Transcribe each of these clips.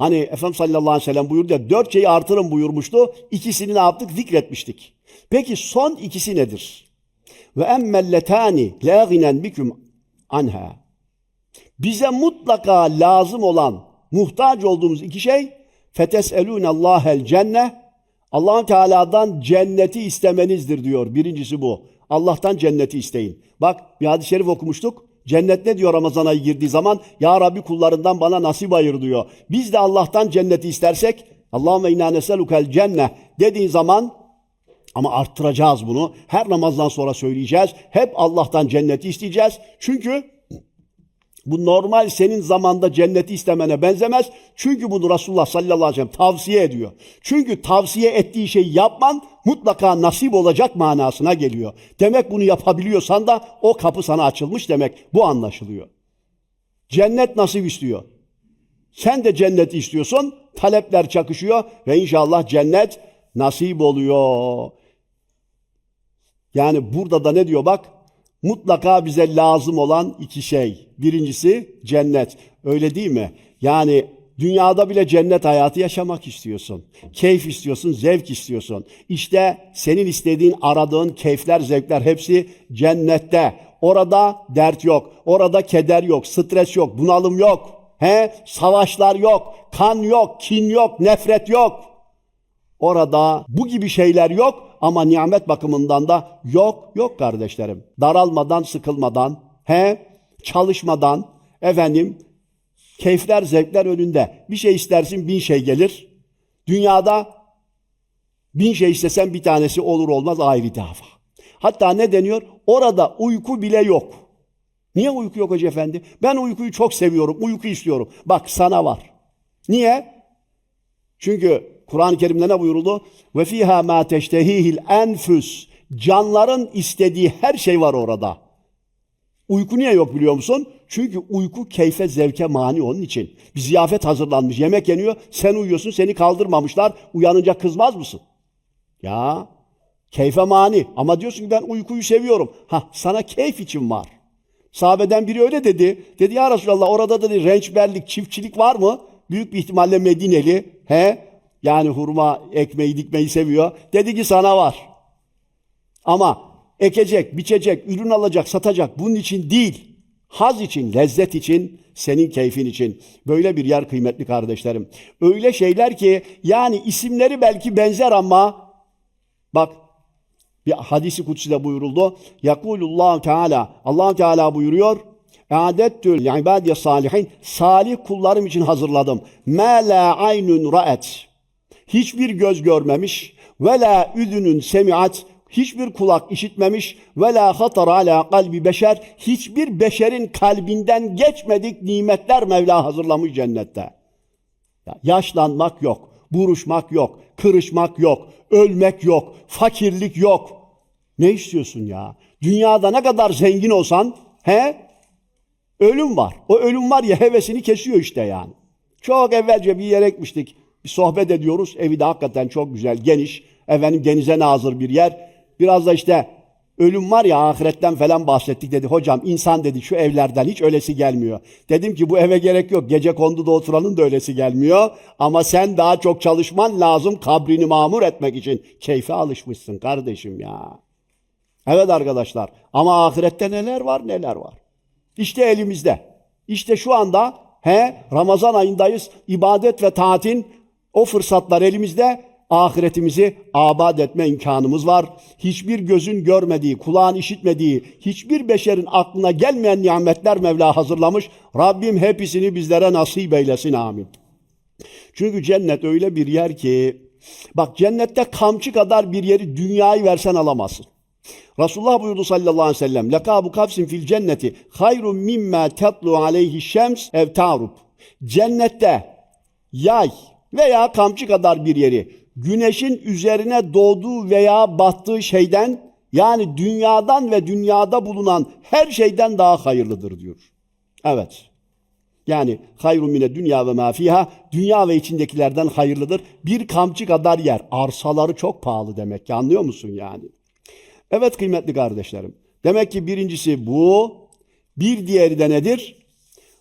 Hani Efendimiz sallallahu aleyhi ve sellem buyurdu ya dört şeyi artırın buyurmuştu. İkisini ne yaptık? Zikretmiştik. Peki son ikisi nedir? Ve emmelletani la ginen biküm anha. Bize mutlaka lazım olan, muhtaç olduğumuz iki şey feteselûne Allahel cenne Allah Teala'dan cenneti istemenizdir diyor. Birincisi bu. Allah'tan cenneti isteyin. Bak bir hadis-i şerif okumuştuk. Cennet ne diyor Ramazan ayı girdiği zaman? Ya Rabbi kullarından bana nasip ayır diyor. Biz de Allah'tan cenneti istersek Allahümme inna neselukel cenne dediğin zaman ama arttıracağız bunu. Her namazdan sonra söyleyeceğiz. Hep Allah'tan cenneti isteyeceğiz. Çünkü bu normal senin zamanda cenneti istemene benzemez. Çünkü bunu Resulullah sallallahu aleyhi ve sellem tavsiye ediyor. Çünkü tavsiye ettiği şeyi yapman mutlaka nasip olacak manasına geliyor. Demek bunu yapabiliyorsan da o kapı sana açılmış demek. Bu anlaşılıyor. Cennet nasip istiyor. Sen de cenneti istiyorsun. Talepler çakışıyor ve inşallah cennet nasip oluyor. Yani burada da ne diyor bak? Mutlaka bize lazım olan iki şey. Birincisi cennet. Öyle değil mi? Yani dünyada bile cennet hayatı yaşamak istiyorsun. Keyif istiyorsun, zevk istiyorsun. İşte senin istediğin, aradığın keyifler, zevkler hepsi cennette. Orada dert yok, orada keder yok, stres yok, bunalım yok. He? Savaşlar yok, kan yok, kin yok, nefret yok. Orada bu gibi şeyler yok ama nimet bakımından da yok yok kardeşlerim. Daralmadan, sıkılmadan, he, çalışmadan, efendim, keyifler, zevkler önünde. Bir şey istersin bin şey gelir. Dünyada bin şey istesen bir tanesi olur olmaz ayrı dava. Hatta ne deniyor? Orada uyku bile yok. Niye uyku yok hoca efendi? Ben uykuyu çok seviyorum, uyku istiyorum. Bak sana var. Niye? Çünkü Kur'an-ı Kerim'de ne buyuruldu? Ve fiha ma teştehihil enfüs. Canların istediği her şey var orada. Uyku niye yok biliyor musun? Çünkü uyku keyfe zevke mani onun için. Bir ziyafet hazırlanmış, yemek yeniyor, sen uyuyorsun, seni kaldırmamışlar. Uyanınca kızmaz mısın? Ya keyfe mani ama diyorsun ki ben uykuyu seviyorum. Ha sana keyif için var. Sahabeden biri öyle dedi. Dedi ya Resulallah orada dedi rençberlik, çiftçilik var mı? Büyük bir ihtimalle Medineli. He? Yani hurma ekmeği dikmeyi seviyor. Dedi ki sana var. Ama ekecek, biçecek, ürün alacak, satacak bunun için değil. Haz için, lezzet için, senin keyfin için. Böyle bir yer kıymetli kardeşlerim. Öyle şeyler ki yani isimleri belki benzer ama bak bir hadisi kutsi buyuruldu. Yakulullah Teala Allah Teala buyuruyor. Adettül ibadiye salihin salih kullarım için hazırladım. Ma aynun ra'et. Hiçbir göz görmemiş ve la üdünün semiat hiçbir kulak işitmemiş ve la hatar ala kalbi beşer hiçbir beşerin kalbinden geçmedik nimetler Mevla hazırlamış cennette. Ya, yaşlanmak yok, buruşmak yok, kırışmak yok, ölmek yok, fakirlik yok. Ne istiyorsun ya? Dünyada ne kadar zengin olsan, he? Ölüm var. O ölüm var ya hevesini kesiyor işte yani. Çok evvelce bir yere gitmiştik. Bir sohbet ediyoruz. Evi de hakikaten çok güzel, geniş. Efendim denize nazır bir yer. Biraz da işte ölüm var ya ahiretten falan bahsettik dedi. Hocam insan dedi şu evlerden hiç ölesi gelmiyor. Dedim ki bu eve gerek yok. Gece konduda oturanın da ölesi gelmiyor. Ama sen daha çok çalışman lazım kabrini mamur etmek için. Keyfe alışmışsın kardeşim ya. Evet arkadaşlar ama ahirette neler var neler var. İşte elimizde. İşte şu anda he Ramazan ayındayız. İbadet ve taatin o fırsatlar elimizde. Ahiretimizi abad etme imkanımız var. Hiçbir gözün görmediği, kulağın işitmediği, hiçbir beşerin aklına gelmeyen nimetler Mevla hazırlamış. Rabbim hepsini bizlere nasip eylesin amin. Çünkü cennet öyle bir yer ki bak cennette kamçı kadar bir yeri dünyayı versen alamazsın. Resulullah buyurdu sallallahu aleyhi ve sellem. Lekabu kafsin fil cenneti hayrun mimma tetlu aleyhi şems ev ta'rub. Cennette yay veya kamçı kadar bir yeri güneşin üzerine doğduğu veya battığı şeyden yani dünyadan ve dünyada bulunan her şeyden daha hayırlıdır diyor. Evet. Yani hayrun mine dünya ve ma fiha dünya ve içindekilerden hayırlıdır. Bir kamçı kadar yer. Arsaları çok pahalı demek ki anlıyor musun yani? Evet kıymetli kardeşlerim. Demek ki birincisi bu. Bir diğeri de nedir?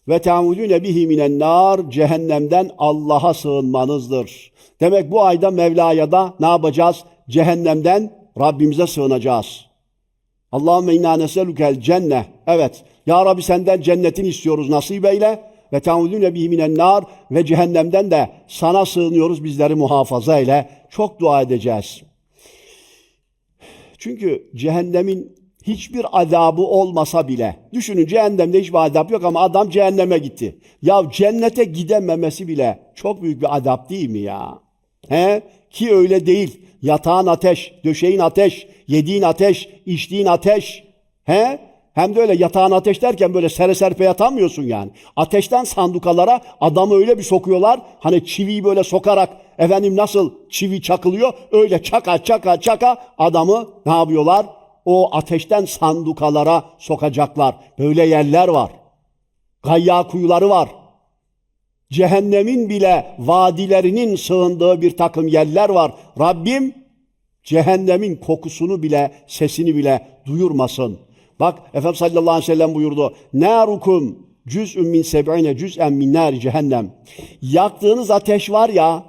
Ve te'udune bihi minen nar cehennemden Allah'a sığınmanızdır. Demek bu ayda Mevla'ya da ne yapacağız? Cehennemden Rabbimize sığınacağız. Allahümme inna neselükel cenne. Evet. Ya Rabbi senden cennetin istiyoruz nasip eyle. Ve te'udune bihi minen nar ve cehennemden de sana sığınıyoruz bizleri muhafaza eyle. Çok dua edeceğiz. Çünkü cehennemin hiçbir azabı olmasa bile, düşünün cehennemde hiçbir azap yok ama adam cehenneme gitti. Ya cennete gidememesi bile çok büyük bir azap değil mi ya? He? Ki öyle değil. Yatağın ateş, döşeğin ateş, yediğin ateş, içtiğin ateş. He? Hem de öyle yatağın ateş derken böyle sere serpe yatamıyorsun yani. Ateşten sandukalara adamı öyle bir sokuyorlar. Hani çiviyi böyle sokarak efendim nasıl çivi çakılıyor öyle çaka çaka çaka adamı ne yapıyorlar? O ateşten sandukalara sokacaklar. Böyle yerler var. Gayya kuyuları var. Cehennemin bile vadilerinin sığındığı bir takım yerler var. Rabbim cehennemin kokusunu bile, sesini bile duyurmasın. Bak Efendimiz sallallahu aleyhi ve sellem buyurdu. Narukum cüz'ün min seb'ine cüz'en min nari cehennem. Yaktığınız ateş var ya,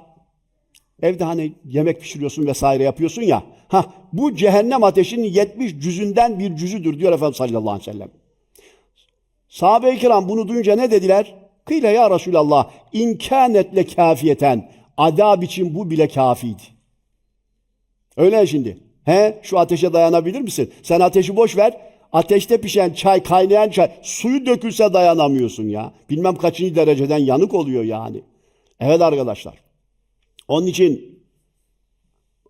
evde hani yemek pişiriyorsun vesaire yapıyorsun ya, ha bu cehennem ateşinin 70 cüzünden bir cüzüdür diyor Efendimiz sallallahu aleyhi ve sellem. Sahabe-i kiram bunu duyunca ne dediler? Kıyle ya Resulallah inkânetle kafiyeten. Adab için bu bile kafiydi. Öyle şimdi. He şu ateşe dayanabilir misin? Sen ateşi boş ver. Ateşte pişen çay, kaynayan çay, suyu dökülse dayanamıyorsun ya. Bilmem kaçıncı dereceden yanık oluyor yani. Evet arkadaşlar. Onun için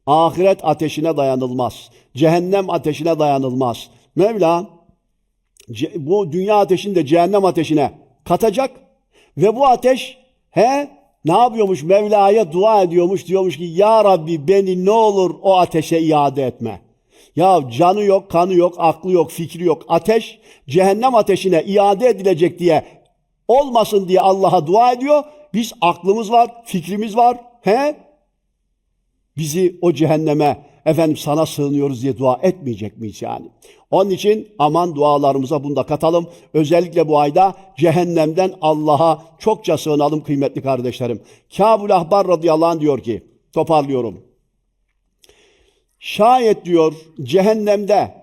ahiret ateşine dayanılmaz. Cehennem ateşine dayanılmaz. Mevla bu dünya ateşini de cehennem ateşine katacak ve bu ateş he ne yapıyormuş Mevla'ya dua ediyormuş diyormuş ki ya Rabbi beni ne olur o ateşe iade etme. Ya canı yok, kanı yok, aklı yok, fikri yok. Ateş cehennem ateşine iade edilecek diye olmasın diye Allah'a dua ediyor. Biz aklımız var, fikrimiz var. He? bizi o cehenneme efendim sana sığınıyoruz diye dua etmeyecek miyiz yani? Onun için aman dualarımıza bunu da katalım. Özellikle bu ayda cehennemden Allah'a çokça sığınalım kıymetli kardeşlerim. Kâbul Ahbar radıyallahu anh diyor ki, toparlıyorum. Şayet diyor cehennemde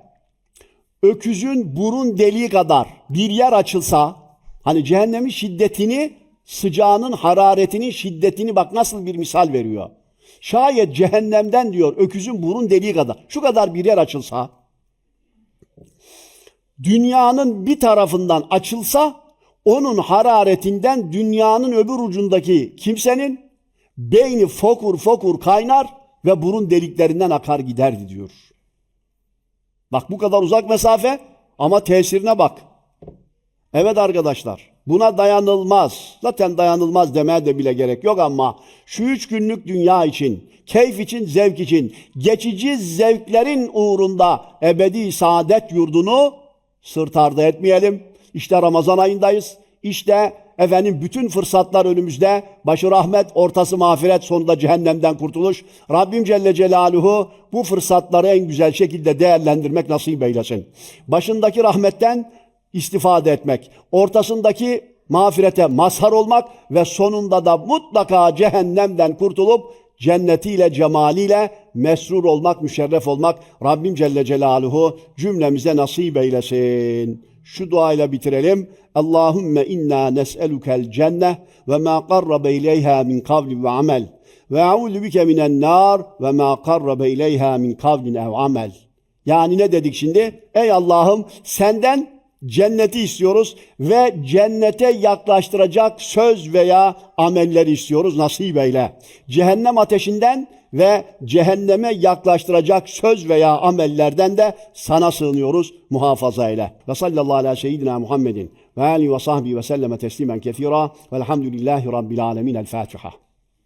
öküzün burun deliği kadar bir yer açılsa, hani cehennemin şiddetini, sıcağının, hararetinin şiddetini bak nasıl bir misal veriyor. Şayet cehennemden diyor öküzün burun deliği kadar, şu kadar bir yer açılsa, dünyanın bir tarafından açılsa, onun hararetinden dünyanın öbür ucundaki kimsenin beyni fokur fokur kaynar ve burun deliklerinden akar giderdi diyor. Bak bu kadar uzak mesafe ama tesirine bak. Evet arkadaşlar buna dayanılmaz. Zaten dayanılmaz demeye de bile gerek yok ama şu üç günlük dünya için, keyif için, zevk için, geçici zevklerin uğrunda ebedi saadet yurdunu sırt ardı etmeyelim. İşte Ramazan ayındayız. İşte efendim bütün fırsatlar önümüzde. Başı rahmet, ortası mağfiret, sonunda cehennemden kurtuluş. Rabbim Celle Celaluhu bu fırsatları en güzel şekilde değerlendirmek nasip eylesin. Başındaki rahmetten istifade etmek, ortasındaki mağfirete mazhar olmak ve sonunda da mutlaka cehennemden kurtulup cennetiyle, cemaliyle mesrur olmak, müşerref olmak Rabbim Celle Celaluhu cümlemize nasip eylesin. Şu duayla bitirelim. Allahümme inna nes'elukel cenneh ve ma qarrabe ileyha min kavli ve amel. Ve eûzü bike minen nar ve ma qarrabe ileyha min kavlin ev amel. Yani ne dedik şimdi? Ey Allah'ım senden Cenneti istiyoruz ve cennete yaklaştıracak söz veya amelleri istiyoruz nasip eyle. Cehennem ateşinden ve cehenneme yaklaştıracak söz veya amellerden de sana sığınıyoruz muhafaza eyle. Ve sallallahu ala seyyidina Muhammedin ve alihi ve sahbihi ve selleme teslimen kefira velhamdülillahi rabbil alemin el Fatiha.